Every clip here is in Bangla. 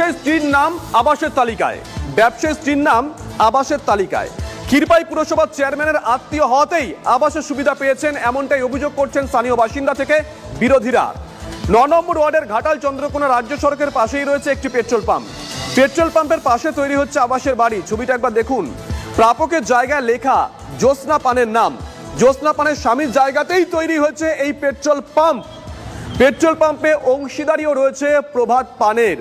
ব্যবসায়ী স্ত্রীর নাম আবাসের তালিকায়। ব্যবসায়ী স্ত্রীর নাম আবাসের তালিকায়। ক্ষীরপাই পুরসভার চেয়ারম্যানের আত্মীয় হওয়াতেই আবাসের সুবিধা পেয়েছেন এমনটাই অভিযোগ করছেন স্থানীয় বাসিন্দা থেকে বিরোধীরা। ন নম্বর ওয়ার্ডের ঘাটাল চন্দ্রকোনা রাজ্য সড়কের পাশেই রয়েছে একটি পেট্রোল পাম্প। পেট্রোল পাম্পের পাশে তৈরি হচ্ছে আবাসের বাড়ি। ছবিটা একবার দেখুন। প্রাপকের জায়গায় লেখা, জ্যোৎস্না পানের নাম। জ্যোৎস্না পানের স্বামীর জায়গাতেই তৈরি হয়েছে এই পেট্রোল পাম্প। পেট্রোল পাম্পে অংশীদারিও রয়েছে প্রভাত পানের।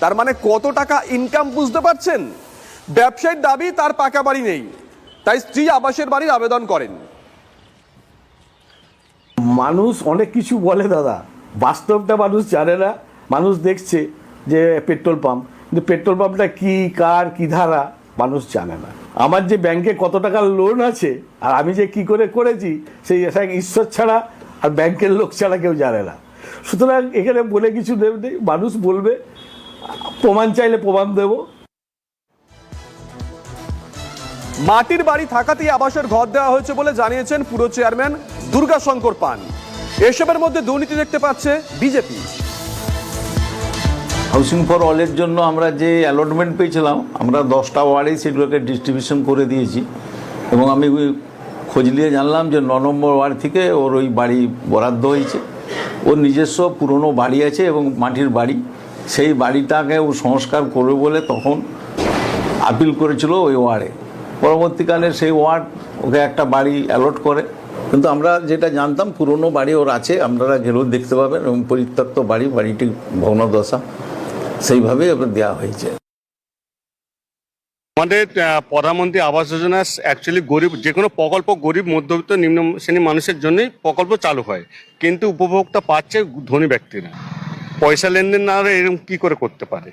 তার মানে কত টাকা ইনকাম বুঝতে পারছেন? ব্যবসায়ীর দাবি, তার পাকা বাড়ি নেই। তাই স্ত্রী আবাসের বাড়ির আবেদন করেন। মানুষ অনেক কিছু বলে দাদা। বাস্তবটা মানুষ জানে না। মানুষ দেখছে যে পেট্রোল পাম্প। কিন্তু পেট্রোল পাম্পটা কি, কার, কি ধারা, মানুষ জানে না। আমার যে ব্যাংকে কত টাকার লোন আছে, আর আমি যে কি করে করেছি, সেই ঈশ্বর ছাড়া আর ব্যাংকের লোক ছাড়া কেউ জানে না। সুতরাং এখানে বলে কিছু নেই। মানুষ বলবে প্রমাণ চাইলে প্রমাণ দেবো। মাটির বাড়ি থাকাতেই আবাসের ঘর দেওয়া হয়েছে বলে জানিয়েছেন পুরো চেয়ারম্যান দুর্গাশঙ্কর পান। এসবের মধ্যে দুর্নীতি দেখতে পাচ্ছে বিজেপি। হাউসিং ফর অলের জন্য আমরা যে অ্যালটমেন্ট পেয়েছিলাম, আমরা দশটা ওয়ার্ডেই সেগুলোকে ডিস্ট্রিবিউশন করে দিয়েছি। এবং আমি খোঁজ নিয়ে জানলাম যে ন নম্বর ওয়ার্ড থেকে ওর ওই বাড়ি বরাদ্দ হয়েছে। ওর নিজস্ব পুরনো বাড়ি আছে এবং মাটির বাড়ি। সেই বাড়িটাকে ও সংস্কার করবে বলে তখন আপিল করেছিল ওই ওয়ার্ডে। পরবর্তীকালে সেই ওয়ার্ড ওকে একটা বাড়ি অ্যালট করে। কিন্তু আমরা যেটা জানতাম, পুরনো বাড়ি ওর আছে, আপনারা গেলেও দেখতে পাবেন, এবং পরিত্যক্ত বাড়ি, বাড়িটি ভগ্নদশা। সেইভাবেই ওকে দেওয়া হয়েছে। আমাদের প্রধানমন্ত্রী আবাস যোজনা অ্যাকচুয়ালি গরিব যে কোনো প্রকল্প গরিব, মধ্যবিত্ত, নিম্ন শ্রেণির মানুষের জন্যই প্রকল্প চালু হয়। কিন্তু উপভোক্তা পাচ্ছে ধনী ব্যক্তিরা। পয়সা লেনদেন না হলে এরকম কি করে করতে পারে?